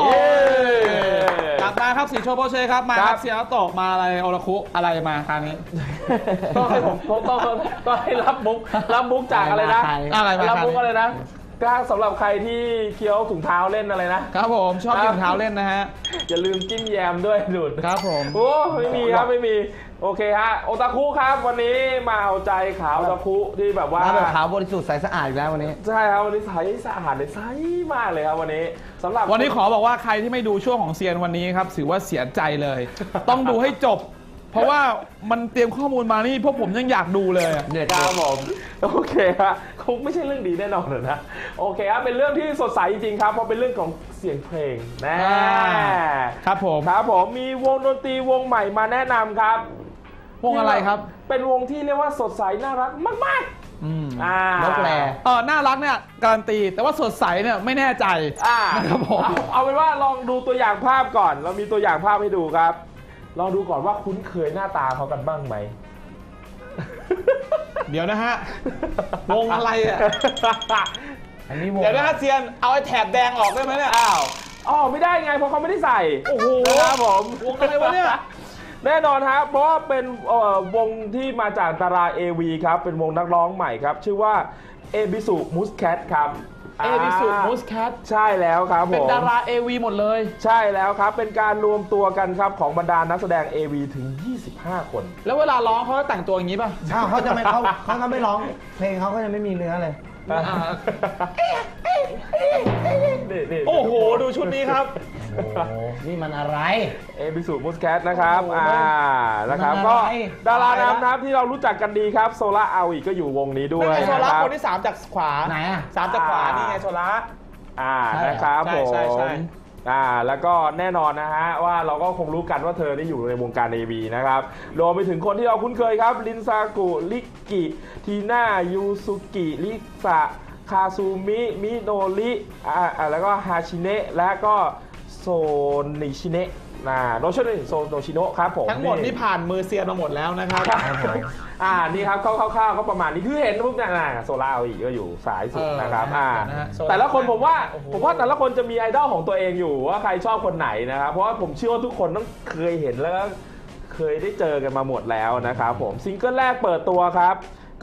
โอ้ยกลับมาครับสีโชโปเช่ครับมาคครัรับบ เสียโตะมาอะไรโอราคุอะไรมาคราวนี้ ต้องให้ผมต้องต้องต้องให้รับมุกรับมุกจากอะไรนะอะไรมารับคราวมุกนี้อะไรนะก็สำหรับใครที่เคี้ยวถุงเท้าเล่นอะไรนะ ครับผมชอบครับกินเท้าเล่นนะฮะ อย่าลืมจิ้มแยมด้วยดูดครับผม โอ้ไม่มีครับไม่มี โอเคฮะโอตาคุครับวันนี้มาเอาใจขาวโอตาคุที่แบบว่า มาแบบขาวบริสุทธิ์ใสสะอาดอีกแล้ววันนี้ ใช่ครับวันนี้ใสสะอาดเลยใสมากเลยครับวันนี้สำหรับวันนี้ขอบอกว่าใครที่ไม่ดูช่วงของเซียนวันนี้ครับถือว่าเสียใจเลย ต้องดูให้จบ เพราะว่ามันเตรียมข้อมูลมานี่พวกผมยังอยากดูเลยอะ เดือดครับผมโอเคฮะคงไม่ใช่เรื่องดีแน่นอนเลยนะโอเคครับเป็นเรื่องที่สดใสจริงๆครับเพราะเป็นเรื่องของเสียงเพลงแน่ครับผม ครับผมมีวงดนตรีวงใหม่มาแนะนำครับ วงอะไรครับ เป็นวงที่เรียกว่าสดใสน่ารักมากอืมๆอ่า นกแรเออน่ารักเนี่ยการันตี แต่ว่าสดใสเนี่ยไม่แน่ใจอ่านะครับผม เอาเอาเป็นว่าลองดูตัวอย่างภาพก่อน เรามีตัวอย่างภาพให้ดูครับ ลองดูก่อนว่าคุ้นเคยหน้าตาเขากันบ้างไหม เดี๋ยวนะฮะ วงอะไรอะ อันนี้วงเดี๋ยวนะฮะเซียนเอาไอ้แถบแดงออกได้ไหมเนี่ยอ้าว อ๋อไม่ได้ไงเพราะเขาไม่ได้ใส่โอ้โห นะครับผม วงอะไรวะเนี่ย แน่นอนครับเพราะว่าเป็นเอ่อวงที่มาจากดารา AV ครับ เป็นวงนักร้องใหม่ครับ ชื่อว่าเอบิสุมูสแคทครับเอวิสุมูสอ่าแคทใช่แล้วครับผม เป็นดาราเอวีหมดเลย ใช่แล้วครับ เป็นการรวมตัวกันครับของบรรดานักแสดง AV ถึง 25 คน แล้วเวลาร้องเขาก็แต่งตัวอย่างนี้ป่ะอ้าวเขาจะไม่เขาเขาก็ไม่ร้อง เพลงเขาก็จะไม่มีเนื้อเลย นี่นี่โอ้โห ดูชุดนี้ครับ โอ้โหนี่มันอะไร เอบิสูมูสแคทนะครับ โอ้โหอ่า นะครับ มันก็อะไรดาราตายละนำนะครับที่เรารู้จักกันดีครับ โซล่าอาอีก็อยู่วงนี้ด้วยนั่นไงโซล่าะรับ คนที่3จากขวาไหนอะ สามจากขวา นี่ไงโซล่า อ่าใช่เหรอนะครับใช่ผมใช่ใช่ อ่าแล้วก็แน่นอนนะฮะว่าเราก็คงรู้กันว่าเธอได้อยู่ในวงการ AV นะครับรวมไปถึงคนที่เราคุ้นเคยครับ ลินซากุลิกิทีน่ายูซุกิลิซะคาซูมิมิโนริอ่าอ่าแล้วก็ฮาชิเนะและก็โซนิชิเนะนะโนชิโนะโซโนชิโนะครับผมทั้งหมดนี่ผ่านมือเซียนมาหมดแล้วนะครับครับผม อ่านี่ครับคร่าวๆก็ประมาณนี้คือเห็นปุ๊บเนี่ยนะโซล่าอีกก็อยู่สายสุดเออนะครับนะฮะอ่าเดี๋ยวนะฮะโซล่าแต่ละคนผมว่าโอ้โห ผมว่าแต่ละคนจะมีไอดอลของตัวเองอยู่ว่าใครชอบคนไหนนะครับเพราะว่าผมเชื่อว่าทุกคนต้องเคยเห็นแล้วก็เคยได้เจอกันมาหมดแล้วนะครับผมซิงเกิลแรกเปิดตัวครับ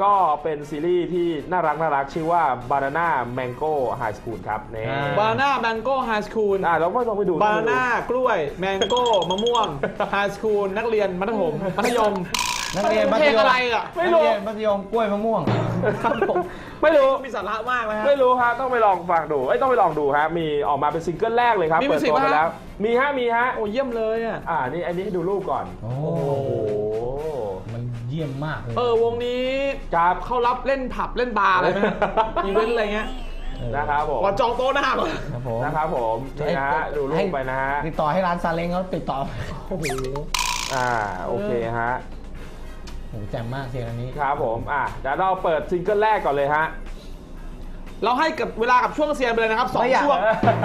ก็เป็นซีรีส์ที่น่ารักน่ารักชื่อว่า Banana Mango High School ครับนี่อ่า บานาน่าแมงโก้ไฮสคูลอ่าเราไม่ต้องไปดู บานาน่ากล้วย แมงโก้ มะม่วงไฮสคูลนักเรียนมัธยมมัธยม นักเรียนมัเพธลงยมอะไรอะไม่รู้ นักเรียนมัธยมกล้วยมะม่วง ครับผมไม่รู้ มีสาระมากนะฮะ ไม่รู้ฮะต้องไปลองฟังดูเอ้ยต้องไปลองดูฮะมีออกมาเป็นซิงเกิลแรกเลยครับมีเปิดตัวมิวสิกไปปะ แล้ว มีฮะมีฮะโอ้เยี่ยมเลยอะ อ่านี่อันนี้ให้ดูรูปก่อน โอ้โอ้โหมันเยี่ยมมากเลยเออวงนี้ครับ เข้ารับเล่นผับเล่นบาร์อะไรไหมอีเวนต์อะไรเงี้ยนะครับผมก่อนจองโต๊ะหน้าก่อนครับผมนะครับผมนี่นะฮะดูรูปไปนะฮะ ติดต่อให้ร้านซาเล้งเขาติดต่อ โอ้โห อ่าโอเคฮะ โอ้โหแจ่มมากเสียงอันนี้ ครับผมอะเดี๋ยวเราเปิดซิงเกิลแรกก่อนเลยฮะ เราให้กับเวลากับช่วงเซียนไปเลยนะครับสองไม่อยาก ช่วง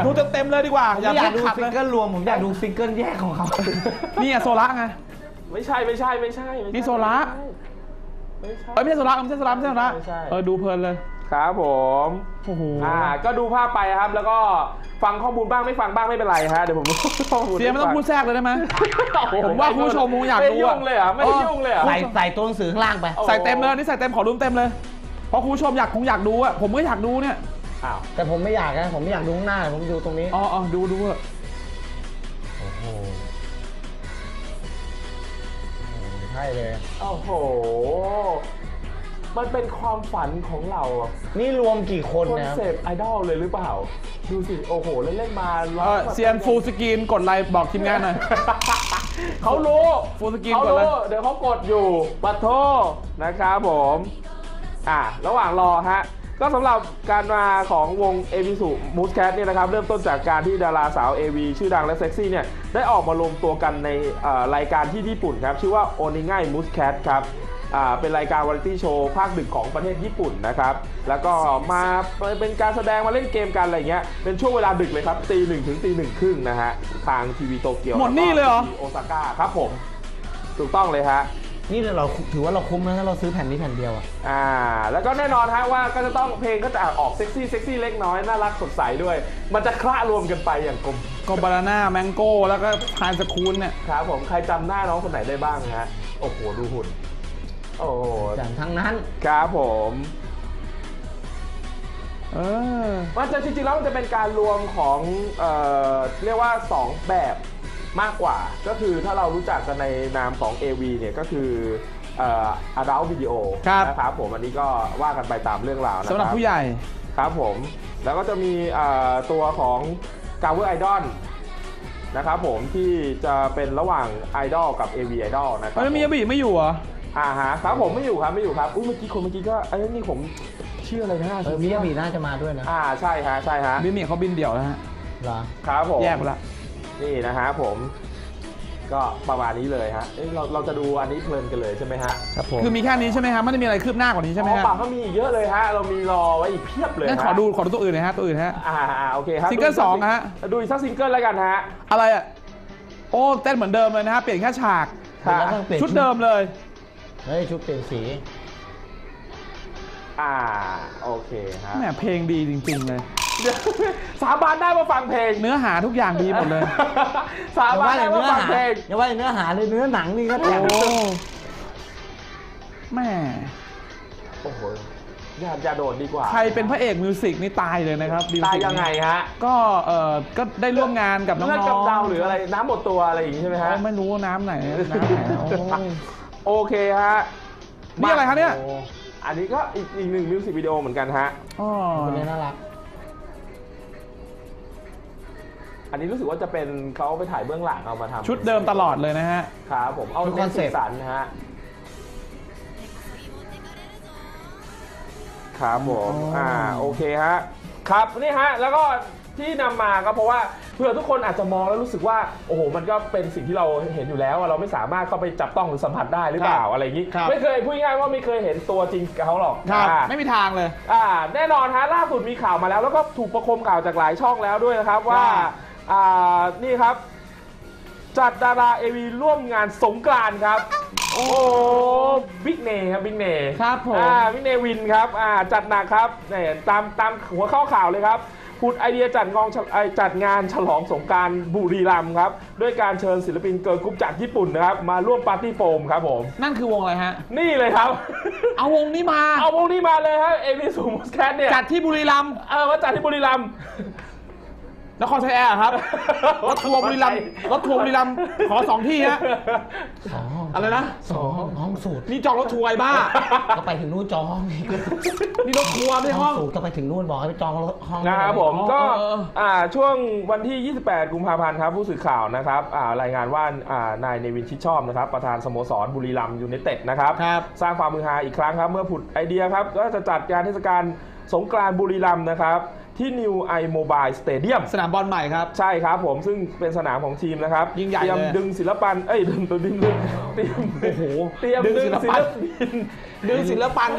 ดูเต็มๆเลยดีกว่า ผมอย่าไม่อยากเพิ่ดูงขัดซิเลงยเกิลรวม ผมอยากดูซิงเกิลแยกของเขานี่ไงโซล่าไง ไม่ใช่ไม่ใช่ไม่ใช่ไม่ใช่นี่โซล่าไม่ใช่ เอ้ยไม่ใช่โซล่าไม่ใช่โซล่าไม่ใช่โซล่าไม่ใช่ เออดูเพลินเลย ครับผมโอ้โหอ่าก็ดูภาพไปครับ แล้วก็ฟังข้อมูลบ้างไม่ฟังบ้างไม่เป็นไรฮะเดี๋ยวผมข้อมูลเสียไม่ต้องพูดแทรกเลยได้ไหมผมว่าคุณผู้ชมคงอยากดูไม่อะยุ่งเลยเหรอะไม่ได้ยุ่งเลยเหรอะใส่ใส่ตัวหนังสือข้างล่างไปโอ้ใส่เต็มเลยนี่ใส่เต็มขอรูมเต็มเลยเพราะคุณผู้ชมอยากคงอยากดูอะผมก็อยากดูเนี่ยอ้าวแต่ผมไม่อยากนะผมไม่อยากดูข้างหน้าผมดูตรงนี้อ๋ออ๋อดูดูเถอะโอ้โหใช่เลยโอ้โห มันเป็นความฝันของเราอะนี่รวมกี่คนคอนนะครับเซปต์ไอดอลเลยหรือเปล่า ดูสิ โอ้โห เล่นเล่นๆมาเออเซียนฟูลสกรีนกดไลค์บอกทีมงานหน่อย เขารู้ฟูลสกรีนเขากดเลย รู้เดี๋ยวเขากดอยู่ปัดโทนะครับผม อะ ระหว่างรอฮะ ก็สำหรับการมาของวง a v สุมูสแคทเนี่ยนะครับ เริ่มต้นจากการที่ดาราสาว AV ชื่อดังและเซ็กซี่เนี่ย ได้ออกมารวมตัวกันในเอ่อรายการที่ญี่ปุ่นครับ ชื่อว่าโอนิง่ายมูสแคทครับอ่า เป็นรายการวาไรตี้โชว์ภาคดึกของประเทศญี่ปุ่นนะครับ แล้วก็มาเป็นการแสดงมาเล่นเกมกันอะไรเงี้ย เป็นช่วงเวลาดึกเลยครับตีหนึ่งถึงตีหนึ่งครึ่งนะฮะ ทางทีวีโตเกียวหมดนี่เลยเหรอโอซาก้าครับผม ถูกต้องเลยฮะนี่เราถือว่าเราคุ้มนะถ้าเราซื้อแผ่นนี้แผ่นเดียวอะอ่า แล้วก็แน่นอนฮะว่าก็จะต้องเพลงก็จะออกเซ็กซี่เซ็กซี่เล็กน้อย น่ารักสดใสด้วย มันจะคละรวมกันไปอย่างกลมก็บานาน่าแมงโก้แล้วก็พายสคูลเนี่ยครับผมใครจำหน้าน้องคนไหนได้บ้างฮะโอ้โหดูหุ่น โอ้โหอย่างทั้งนั้นครับผมเออมันจะจริงๆแล้วมันจะเป็นการรวมของเอ่อเรียกว่า 2 แบบมากกว่า ก็คือถ้าเรารู้จักกันในนามของ AV เนี่ยก็คือเอ่อ adult video ครับนะครับผมอันนี้ก็ว่ากันไปตามเรื่องราวนะคสำหรับรับผู้ใหญ่ครับผม แล้วก็จะมีเอ่อตัวของ Cover Idol นะครับผมที่จะเป็นระหว่าง Idol กับ AV Idol นะครับแล้วมียาบีไม่อยู่เหรอ อ่าฮะครับผมไม่อยู่ครับไม่อยู่ครับอุ้ยเมื่อกี้คนเมื่อกี้ก็ไอ้ยนี่ผมชื่ออะไรนะเออมิยาบิน่าจะมาด้วยนะอ่าใช่ฮะใช่ฮะบิมีเขาบินเดี่ยวแล้วฮะเหรอครับผมแยกไปละนี่นะฮะผม ก็ประมาณนี้เลยฮะเอ้ยเราเราจะดูอันนี้เพลินกันเลยใช่ไหมฮะครับผมคือมีแค่นี้ใช่ไหมฮะไม่ได้มีอะไรคืบหน้ากว่านี้ใช่ไหมอ๋อฮะเปล่าเขามีอีกเยอะเลยฮะเรามีรอไว้อีกเพียบเลยงั้นฮะขอดูขอดูตัวอื่นหน่อยฮะตัวอื่นฮะ อ่าอ่าโอเคครับซิงเกิลดูสองฮะ ดูอีกสักซิงเกิลแล้วกันฮะ อะไรอะโอ้เต้นเหมือนเดิมเลยนะฮะเปลี่ยนแค่ฉากค่ะแล้วก็ปลี่ยนชุดเดิมเลย เฮ้ยชุดเปลี่ยนสี อ่า โอเคฮะแหมเพลงดีจริง ๆ เลย เดี๋ยวสาบานได้มาฟังเพลงเนื้อหาทุกอย่างดีหมดเลย สาอย่าบาว่านแต่ได้มาเนื้อฟังหาเพลง อย่าว่าแต่เนื้อหาเลยเนื้อหนังนี่ก็โอ้แต่งแม่โอ้โหอย่าอย่าโดดดีกว่าใครเป็นพระเอกมิวสิกนี่ตายเลยนะครับมิวตายสิกยังไงฮะก็เออก็ได้ร่วมงานกับน้องเลือดๆกับเดาหรืออะไรน้ำหมดตัวอะไรอย่างนี้ใช่ไหมฮะโอ้ไม่รู้ว่าน้ำไหนน้ำไหนโอ้ย โอเคฮะนี่อะไรคะเนี่ยโอันนี้ก็อีกอีกหนึ่งมิวสิกวิดีโอเหมือนกันฮะ อ๋อคนนี้น่ารัก อันนี้รู้สึกว่าจะเป็นเขาไปถ่ายเบื้องหลังเอามาทำชุดเดิมตลอดเลยนะฮะ ครับผมเอาชุดเน้นคอนเซ็สีปต์สันนะฮะครับผมอ๋ออ่ อ่าโอเคฮะครับนี่ฮะแล้วก็ที่นำมาก็เพราะว่า เพื่อทุกคนอาจจะมองแล้วรู้สึกว่าโอ้โหมันก็เป็นสิ่งที่เราเห็นอยู่แล้วอะเราไม่สามารถเข้าไปจับต้องหรือสัมผัสได้หรือเปล่าอะไรอย่างนี้ ครับ ไม่เคยพูดง่ายๆว่าไม่เคยเห็นตัวจริงกับเขาหรอกครับอ่า ไม่มีทางเลย อ่าแน่นอนฮะล่าสุดมีข่าวมาแล้วแล้วก็ถูกประคมข่าวจากหลายช่องแล้วด้วยนะครับว่าว่าอ่านี่ครับ จัดดาราเอวีร่วมงานสงกรานต์ครับ โอ้บิ๊กเนครับบิ๊กเนครับผม อ่าบิ๊กเนวินครับอ่าจัดหนักครับเนี่ยตามตามหัวข้อข่าวเลยครับ ผุดไอเดียจัดงองไอจัดงานฉลองสงกรารบุรีรัมย์ครับด้วยการเชิญศิลปินเกิร์ลกรุ๊ปจากญี่ปุ่นนะครับมาร่วมปาร์ตี้โฟมครับผมนั่นคือวงอะไรฮะ นี่เลยครับ เอาวงนี้มา เอาวงนี้มาเลยครับเอวีสูมุสแคทเนี่ยจัดที่บุรีรัมย์เออมาจัดที่บุรีรัมย์ นครชัยแอร์ครับรถทัวร์บุรีรัมย์รถทัวร์บุรีรัมย์ขอสองที่ฮะ สองอะไรนะสองห้องสูตรนี่จองรถทัวร์ไอ้บ้า ก็ไปถึงนู่นจองห้องอีกนี่รถทัวร์ไม่ใช่ห้องสูตรก็ไปถึงนู่นบอกให้ไปจองรถห้องนะครับผมอ๋อก็เออ อ่าช่วงวันที่ 28 กุมภาพันธ์ครับผู้สื่อข่าวนะครับอ่ารายงานว่าอ่านายเนวินชิดชอบนะครับประธานสโมสรบุรีรัมย์ยูไนเต็ดนะครับ ครับ สร้างความมือฮาอีกครั้งครับ เมื่อผุดไอเดียครับก็จะจัดการเทศกาล สงกรานต์บุรีรัมย์นะครับ ที่ New i Mobile Stadium สนามบอลใหม่ครับ ใช่ครับผมซึ่งเป็นสนามของทีมนะครับยิ่งใหญ่เตรียมเลย ดึงศิลปัน เอ้ยดึงดึงดึงดึงเตรียมโอ้โหเตรียมดึดึงงศิศิลลปันปิน ดึงศิลปัน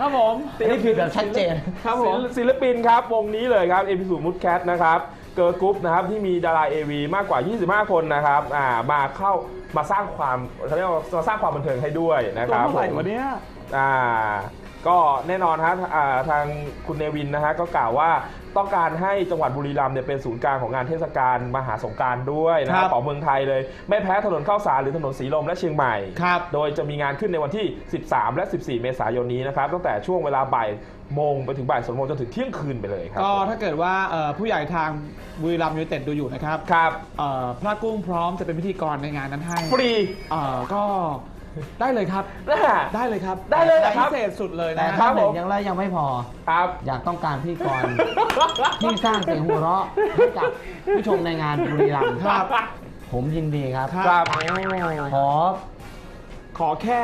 ครับผม อันนี้ผิดแบบชัดเจน ครับผม ศิลปินครับ วงนี้เลยครับเอพิสูมุดแคทนะครับเกิร์ลกรุ๊ปนะครับที่มีดารา AV มากกว่า 25 คนนะครับอ่ามาเข้ามาสร้างความเขาเรียกว่ามาสร้างความบันเทิงให้ด้วยนะตัควรับเท่าไหร่ผมวะเนี่ย อ่า ก็แน่นอนฮะอ่าทางคุณเนวินนะฮะก็กล่าวว่าต้องการให้จังหวัดบุรีรัมย์เนี่ยเป็นศูนย์กลางของงานเทศกาลมหาสงกรารด้วยนะคครัรับบของเมืองไทยเลย ไม่แพ้ถนนข้าวสารหรือถนนสีลมและเชียงใหม่ครับโดยจะมีงานขึ้นในวันที่ 13 และ 14 เมษายนนี้นะครับตั้งแต่ช่วงเวลาบ่ายโมงไปถึงบ่ายสองโมงจนถึงเที่ยงคืนไปเลยครับก็ถ้าเกิดว่าเอ่อผู้ใหญ่ทางบุรีรัมย์ยูไนเต็ดดูอยู่นะครับครับเอ่อพระกุ้งพร้อมจะเป็นพิธีกรในงานนั้นให้ฟรีเอ่อก็ ได้เลยครับ นะ ได้เลยครับได้เลยเหรอครับ พิเศษสุดเลยแต่นะครัถ้าบหนึ่ผงมยังแล้วยังไม่พอ ครับ อยากต้องการพี่กร ที่สร้างเสียงหัวเราะให้กับผู้ชมในงานบุรีรัมย์ครับ ผมยินดีครับ ครับ ขอขอแค่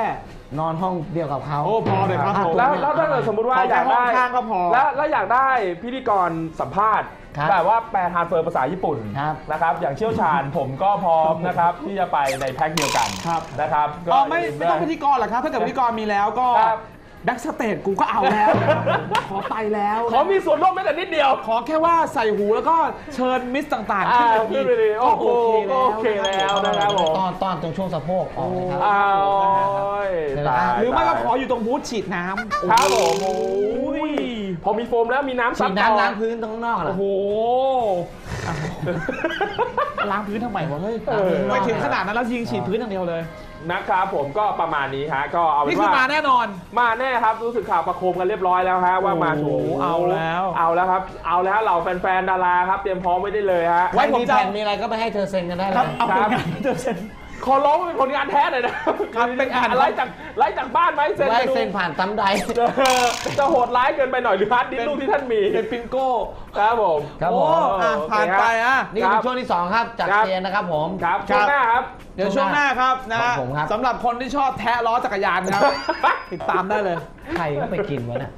นอนห้องเดียวกับเขาโอ้พอเลยครับผม แล้วแล้วถ้าเกิดสมมุติว่าขออแค่ยากได้ห้องข้างก็พอ แล้วแล้วอยากได้พิธีกรสัมภาษณ์ ครับแบบว่าแปลทรานสเฟอร์ภาษาญี่ปุ่นครับนะครับ อย่างเชี่ยวชาญผมก็พร้อมนะครับที่จะไปในแพ็คเดียวกันครับ นะครับก็อ๋อไม่ไม่ต้องพิธีกรหรอกครับ ถ้าเกิดพิธีกรมีแล้วก็ครับ แบ็กสเตจกูก็เอาแล้วนะครับผมขอไปแล้วขอมีส่วนร่วมแม้แต่นิดเดียวขอแค่ว่าใส่หูแล้วก็เชิญมิสต่างๆอ่าขึ้นขึ้นไปเลยก็โอ้โหก็โอเคแล้วนะครับผมตอนตอนตรงช่วงสะโพกออกเลยครับ อ้าวเดี๋ยวนะตายหรือไม่ก็ตายขออยู่ตรงบูธฉีดน้ำ ครับผมโอ้ย พอมีโฟมแล้วมีน้ำฉีซัดบน้ำต่อล้างพื้นตรงข้างนอกเหรอโอ้โหอะล้างพื้นทำไมวะเฮ้ยเออไม่ถึงขนาดนั้นแล้วยิงฉีดพื้นอย่างเดียวเลยนะครับผมก็ประมาณนี้ฮะก็เอาเป็นี่นคือว่ามาแน่นอน มาแน่ครับรู้สึกข่าวประโคมกันเรียบร้อยแล้วฮะว่ามาโอ้ถูโหเอาแล้ว เอาแล้วครับเอาแล้วเหล่าแฟนๆดาราครับเตรียมพร้อมไว้ได้เลยฮะไว้ไว้ผผมมจะจะมีอะไรก็ไปให้เธอเซ็นกันได้เลครับยเอาคผรัลบงานที่เธอเซ็น ขอร้องว่าเป็นผลงานแท้หน่อยนะครับเป็นอ่าน ไล่จากไล่จากบ้านไหมเซ็นไว้ไปดูเซ็นผ่านตั้มใด เออจะโหดร้ายเกินไปหน่อยหรือฮาร์ดดิสก์ลูกที่ท่านมีเป็นปิงโก้ครับผมครับผโอ้มอะผ่านไปอะนี่ครัคืบอช่วงที่2ครับจากครับเซียนนะครับผมครับครับช่วงหน้าครับ เดี๋ยวช่วงหน้าครับนะครัฮะบผมครับ สำหรับคนที่ชอบแทะล้อจักรยานครับ ติดตามได้เลย ใครก็ไปกินวะเนี่ย